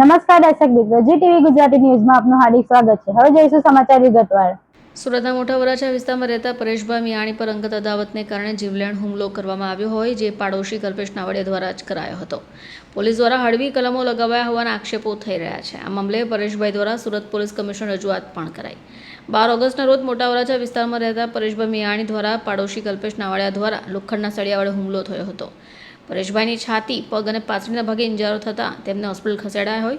નમસ્કાર દર્શક મિત્રો, જી ટીવી ગુજરાતી ન્યૂઝમાં આપનું હાર્દિક સ્વાગત છે. હવે જોઈશું સમાચાર વિગતવાર. સુરતના મોટા વરાછા વિસ્તારમાં રહેતા પરેશભાઈ મિયાણી પર અંગત અદાવતને કારણે જીવલેણ હુમલો કરવામાં આવ્યો હોય, જે પાડોશી કલ્પેશ નાવડિયા દ્વારા જ કરાયો હતો. પોલીસ દ્વારા હળવી કલમો લગાવાયા હોવાના આક્ષેપો થઈ રહ્યા છે. આ મામલે પરેશભાઈ દ્વારા સુરત પોલીસ કમિશનર રજૂઆત પણ કરાઈ. બાર ઓગસ્ટના રોજ મોટા વરાછા વિસ્તારમાં રહેતા પરેશભાઈ મિયાણી દ્વારા પાડોશી કલ્પેશ નાવડિયા દ્વારા લોખંડના સળિયા વડે હુમલો થયો હતો. પરેશભાઈની છાતી, પગ અને પાછળના ભાગે ઇંજારો થતાં તેમને હોસ્પિટલ ખસેડાયા હોય.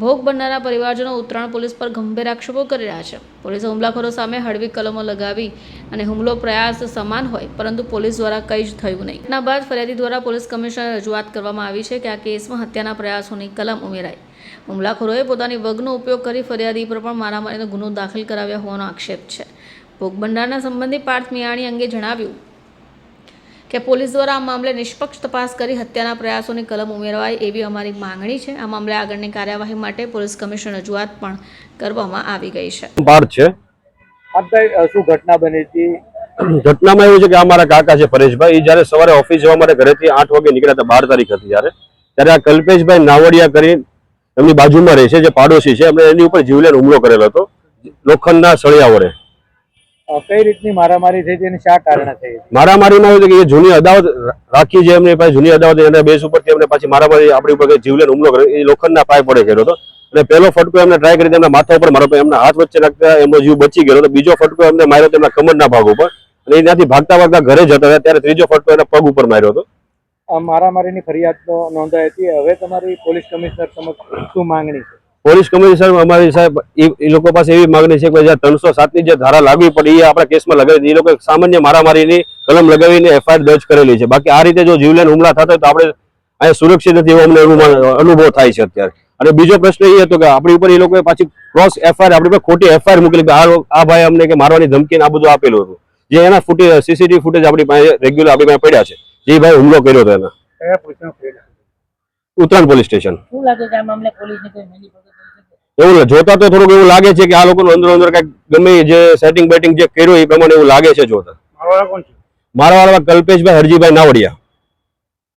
ભોગ બનનારા પરિવારજનો ઉત્તરાયણ પોલીસ પર ગંભીર આક્ષેપો કરી રહ્યા છે. પોલીસે હુમલાખોરો સામે હળવી કલમો લગાવી અને હુમલો પ્રયાસ સમાન હોય, પરંતુ પોલીસ દ્વારા કંઈ જ થયું નહીં. એના બાદ ફરિયાદી દ્વારા પોલીસ કમિશનરે રજૂઆત કરવામાં આવી છે કે આ કેસમાં હત્યાના પ્રયાસોની કલમ ઉમેરાઈ. હુમલાખોરોએ પોતાની વગનો ઉપયોગ કરી ફરિયાદી પર પણ મારામારીનો ગુનો દાખલ કરાવ્યા હોવાનો આક્ષેપ છે. ભોગ બનનારના સંબંધી પાર્થ મિયાણી અંગે જણાવ્યું કે પોલીસ દ્વારા આ મામલે નિષ્પક્ષ તપાસ કરી હત્યાના પ્રયાસોની કલમ ઉમેરવાય એવી અમારી માંગણી છે. આ મામલે આગળની કાર્યવાહી માટે પોલીસ કમિશન રજૂઆત પણ કરવામાં આવી ગઈ છે. પાર્થ છે. શું ઘટના બની હતી? ઘટનામાં એવું છે કે અમારા કાકા છે પરેશભાઈ. એ જ્યારે સવારે ઓફિસ જવા માટે ઘરેથી આઠ વાગે નીકળ્યા હતા બાર તારીખ હતી ત્યારે ત્યારે આ કલ્પેશભાઈ નાવડિયા કરી એમની બાજુમાં રહે છે જે પાડોશી છે. એમણે એની ઉપર જીવલેણ હુમલો કરેલો હતો. લોખંડના સળિયા વડે. કઈ રીતની મારામારી થઈ તેની શા કારણે થઈ મારામારી મારામારીમાં એવું કે એ જૂની અદાવત રાખી છે એમની પાસે જૂની અદાવત એના બેસ ઉપરથી એમને પાછી મારામારી આપણી ઉપર જીવલેન હુમલો કર્યો એ લોખંડના પાય પડે કર્યો હતો. અને પહેલો ફટકો એમને ટ્રાય કરી એમના માથા ઉપર મારો એમના હાથ વચ્ચે નાખતા એમનો જીવ બચી ગયો બીજો ફટકો એમને માર્યો તેમના કમરના ભાગ ઉપર. અને એનાથી ભાગતા ભાગતા ઘરે જતા હતા ત્યારે ત્રીજો ફટકો એના પગ ઉપર માર્યો હતો. આ મારામારીની ફરિયાદ નોંધાઈ હતી. હવે તમારી પોલીસ કમિશનર સમક્ષ શું માંગણી છે? પોલીસ કમિશનર અમારી સાહેબ એ- લોકો પાસે એવી માગણી છે કે જે ત્રણસો સાતની જે ધારા લાગવી પડે એ આપણા કેસમાં લગાવી એ લોકો સામાન્ય મારામારીની કલમ લગાવીને એફઆઈઆર દર્જ કરેલી છે. બાકી આ રીતે જો જીવલેણ હુમલા થતા તો આપણે અહીંયા સુરક્ષિત નથી એવો અમને અનુભવ થાય છે અત્યારે. અને બીજો પ્રશ્ન એ હતો કે આપણી ઉપર એ લોકોએ પાછી ક્રોસ એફઆઈઆર આપણી ઉપર ખોટી એફઆઈઆર મૂકેલી કે આ ભાઈ અમને કે મારવાની ધમકી આ બધું આપેલું હતું. જે એના ફૂટેજ સીસીટીવી ફૂટેજ આપણી પાસે રેગ્યુલર આપણી પાસે પડ્યા છે. જે ભાઈ હુમલો કર્યો હતો એના? Uttarayan police station. એવું જોતા તો થોડુંક એવું લાગે છે કે આ લોકોનું અંદર અંદર કંઈક ગમે એ જે સેટિંગ બેટિંગ જે કર્યું એ પ્રમાણે એવું લાગે છે જોતા. મારવાળા કોણ છે? મારા વાળા કલ્પેશભાઈ હરજીભાઈ નાવડિયા.